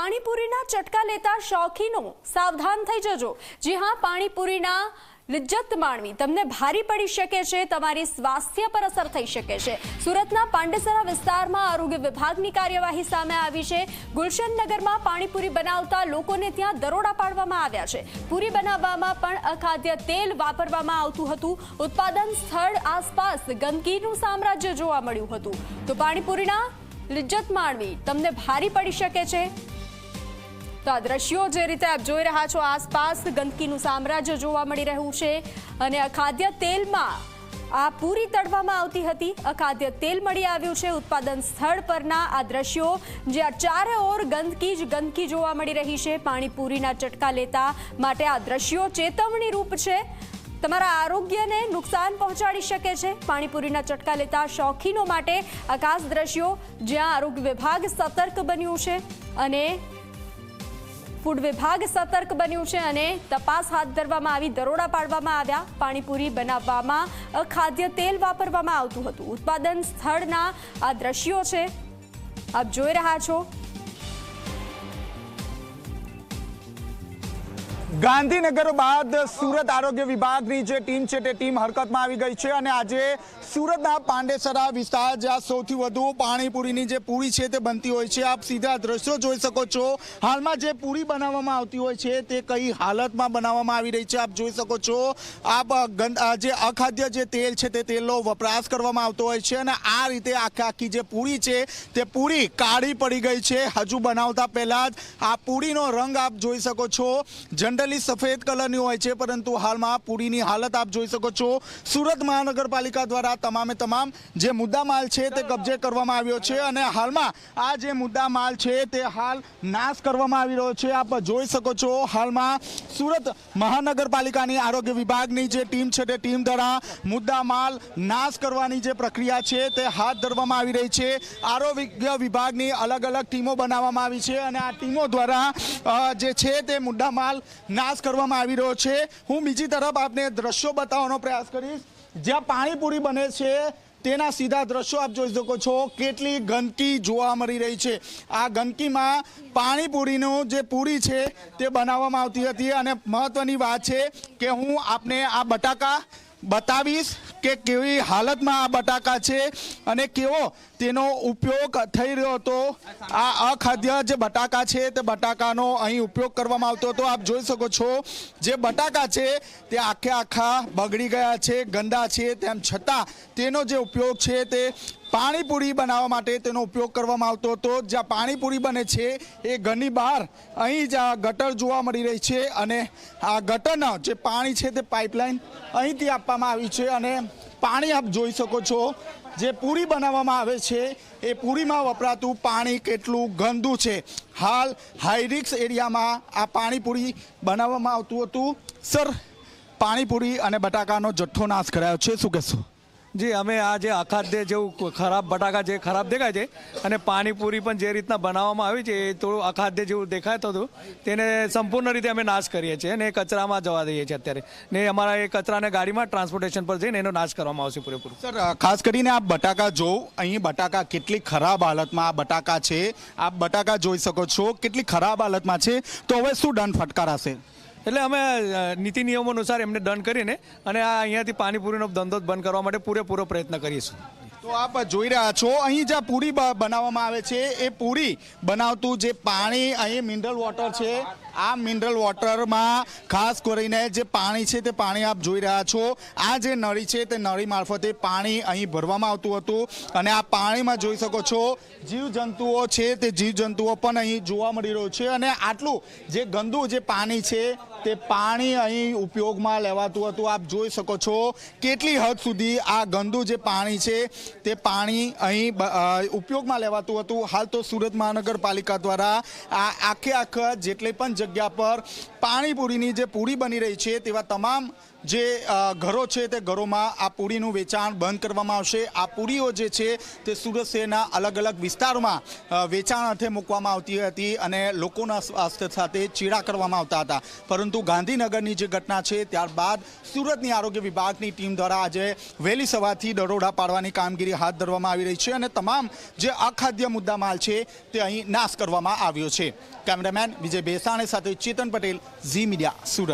પાણીપુરીના ચટકા લેતા શોખીનો સાવધાન થઈ જજો. જી હા, પાણીપુરીના લિજ્જત માણવી. તમને ભારી પડી શકે છે, તમારી સ્વાસ્થ્ય પર અસર થઈ શકે છે. સુરતના પાંડેસરા વિસ્તારમાં આરોગ્ય વિભાગની કાર્યવાહી સામે આવી છે. ગુલશન નગરમાં પાણીપુરી બનાવતા લોકોને ત્યાં દરોડા પાડવામાં આવ્યા છે. પૂરી બનાવવામાં પણ અખાદ્ય તેલ વાપરવામાં આવતું હતું. ઉત્પાદન સ્થળ આસપાસ ગંદકીનું સામ્રાજ્ય જોવા મળ્યું હતું. તો પાણીપુરીના લિજ્જત માણવી, તમને ભારી પડી શકે છે? તો આ દ્રશ્યો જે રીતે આપ જોઈ રહ્યા છો, આસપાસ ગંદકીનું સામ્રાજ્ય જોવા મળી રહ્યું છે અને અખાદ્ય તેલમાં આ પૂરી તળવામાં આવતી હતી. અખાદ્ય તેલ મળી આવ્યું છે ઉત્પાદન સ્થળ પરના આ દ્રશ્યો જે આ ચારે ઓર ગંદકી જ ગંદકી જોવા મળી રહી છે. પાણીપુરીના ચટકા લેતા માટે આ દ્રશ્યો ચેતવણી રૂપ છે. તમારા આરોગ્યને નુકસાન પહોંચાડી શકે છે. પાણીપુરીના ચટકા લેતા શોખીનો માટે આકાશ દ્રશ્યો, જ્યાં આરોગ્ય વિભાગ સતર્ક બન્યું છે અને ફૂડ વિભાગ સતર્ક બન્યું છે અને તપાસ હાથ ધરવામાં આવી, દરોડા પાડવામાં આવ્યા. પાણીપુરી બનાવવામાં અખાદ્ય તેલ વાપરવામાં આવતું હતું. ઉત્પાદન સ્થળના આ દ્રશ્યો છે. આપ જોઈ રહ્યા છો ગાંધીનગર બાદ સુરત આરોગ્ય વિભાગની જે ટીમ છે તે ટીમ હરકતમાં આવી ગઈ છે અને આજે સુરતના પાંડેસરા વિસ્તાર, જ્યાં સૌથી વધુ પાણીપુરીની જે પૂરી છે તે બનતી હોય છે. આપ સીધા દ્રશ્યો જોઈ શકો છો. હાલમાં જે પૂરી બનાવવામાં આવતી હોય છે તે કઈ હાલતમાં બનાવવામાં આવી રહી છે આપ જોઈ શકો છો. આપ જે અખાદ્ય જે તેલ છે તે તેલનો વપરાશ કરવામાં આવતો હોય છે અને આ રીતે આખે આખી જે પૂરી છે તે પૂરી કાળી પડી ગઈ છે. હજુ બનાવતા પહેલાં જ આ પૂરીનો રંગ આપ જોઈ શકો છો. જનરલી સફેદ કલરની હોય છે, પરંતુ હાલમાં પૂરીની હાલત આપ જોઈ શકો છો. સુરત મહાનગરપાલિકા દ્વારા તમામે તમામ જે મુદ્દા માલ છે તે કબજે કરવામાં આવ્યો છે અને હાલમાં આ જે મુદ્દા માલ છે તે હાલ નાશ કરવામાં આવી રહ્યો છે. આપ જોઈ શકો છો હાલમાં સુરત મહાનગરપાલિકાની આરોગ્ય વિભાગની જે ટીમ છે તે ટીમ દ્વારા મુદ્દા માલ નાશ કરવાની જે પ્રક્રિયા છે તે હાથ ધરવામાં આવી રહી છે. આરોગ્ય વિભાગની અલગ અલગ ટીમો બનાવવામાં આવી છે અને આ ટીમો દ્વારા જે છે તે મુદ્દા માલ નાશ કરવામાં આવી રહ્યો છે. હું બીજી તરફ આપને દ્રશ્યો બતાવવાનો પ્રયાસ કરીશ. જ્યાં પાણીપુરી બને છે, તેના સીધા દ્રશ્યો આપ જોઈ શકો છો. કેટલી ગંદકી જોવા મળી રહી છે. આ ગંદકીમાં પાણીપુરીનું જે પૂરી છે, તે બનાવવામાં આવતી હતી. અને મહત્વની વાત છે કે હું આપને આ બટાકા બતાવીશ. કે કેવી હાલતમાં આ બટાકા છે અને કેવો તેનો ઉપયોગ થઈ રહ્યો હતો. આ અખાદ્ય જે બટાકા છે તે બટાકાનો અહીં ઉપયોગ કરવામાં આવતો હતો. આપ જોઈ શકો છો, જે બટાકા છે તે આખે આખા બગડી ગયા છે, ગંદા છે. તેમ છતાં તેનો જે ઉપયોગ છે તે પાણીપુરી બનાવવા માટે તેનો ઉપયોગ કરવામાં આવતો હતો. જ્યાં પાણીપુરી બને છે, એ ઘરની બહાર અહીં જ ગટર જોવા મળી રહી છે અને આ ગટરના જે પાણી છે તે પાઇપલાઇન અહીંથી આપવામાં આવી છે અને પાણી આપ જોઈ શકો છો. જે પૂરી બનાવવામાં આવે છે, એ પૂરીમાં વપરાતું પાણી કેટલું ગંદુ છે. હાલ હાઈરિક્સ એરિયામાં આ પાણીપુરી બનાવવામાં આવતું હતું. સર, પાણીપુરી અને બટાકાનો જથ્થો નાશ કરાયો છે. શું કહેશો? જી, અમે આ જે અખાદ્ય જેવું ખરાબ બટાકા જે ખરાબ દેખાય છે અને પાણીપુરી પણ જે રીતના બનાવવામાં આવી છે, એ થોડું અખાદ્ય જેવું દેખાતું હતું તેને સંપૂર્ણ રીતે અમે નાશ કરીએ છીએ અને કચરામાં જવા દઈએ છીએ અત્યારે. ને અમારા એ કચરાને ગાડીમાં ટ્રાન્સપોર્ટેશન પર જઈને એનો નાશ કરવામાં આવશે પૂરેપૂરું. સર ખાસ કરીને આ બટાકા જોઉં અહીં બટાકા કેટલી ખરાબ હાલતમાં આ બટાકા છે, આપ બટાકા જોઈ શકો છો, કેટલી ખરાબ હાલતમાં છે, તો હવે શું દંડ ફટકારાશે? એટલે અમે નીતિ નિયમો અનુસાર એમને દંડ કરીને અને આ અહીંયાથી પાણીપુરીનો ધંધો બંધ કરવા માટે પૂરેપૂરો પ્રયત્ન કરીશું તો આપ જોઈ રહ્યા છો, અહીં જ્યાં પૂરી બનાવવામાં આવે છે, એ પૂરી બનાવતું જે પાણી, અહીં મિનરલ વોટર છે આ મિનરલ વોટરમાં ખાસ કરીને જે પાણી છે તે પાણી આપ જોઈ રહ્યા છો. આ જે નળી છે તે નળી મારફતે પાણી અહીં ભરવામાં આવતું હતું. અને આ પાણીમાં જોઈ શકો છો, જીવજંતુઓ છે તે જીવજંતુઓ પણ અહીં જોવા મળી રહ્યું છે. અને આટલું જે ગંદુ જે પાણી છે તે પાણી અહીં ઉપયોગમાં લેવાતું હતું. આપ જોઈ શકો છો કેટલી હદ સુધી આ ગંદુ જે પાણી છે તે પાણી અહીં ઉપયોગમાં લેવાતું હતું. હાલ તો સુરત મહાનગરપાલિકા દ્વારા આ આખે આખા જેટલી પણ જગ્યા પર પાણીપુરીની જે પૂરી બની રહી છે તેવા તમામ જે ઘરો છે તે ઘરોમાં આ પૂરીનું વેચાણ બંધ કરવામાં આવશે. આ પૂરીઓ જે છે તે સુરત શહેરના અલગ અલગ વિસ્તારોમાં વેચાણ અર્થે મૂકવામાં આવતી હતી અને લોકોના સ્વાસ્થ્ય સાથે ચીડા કરવામાં આવતા હતા. પરંતુ ગાંધીનગરની જે ઘટના છે ત્યારબાદ સુરતની આરોગ્ય વિભાગની ટીમ દ્વારા આજે વહેલી સવારથી દરોડા પાડવાની કામગીરી હાથ ધરવામાં આવી રહી છે અને તમામ જે અખાદ્ય મુદ્દામાલ છે તે અહીં નાશ કરવામાં આવ્યો છે. કેમેરામેન વિજય બેસાણે સાથે ચેતન પટેલ, ઝી મીડિયા, સુરત.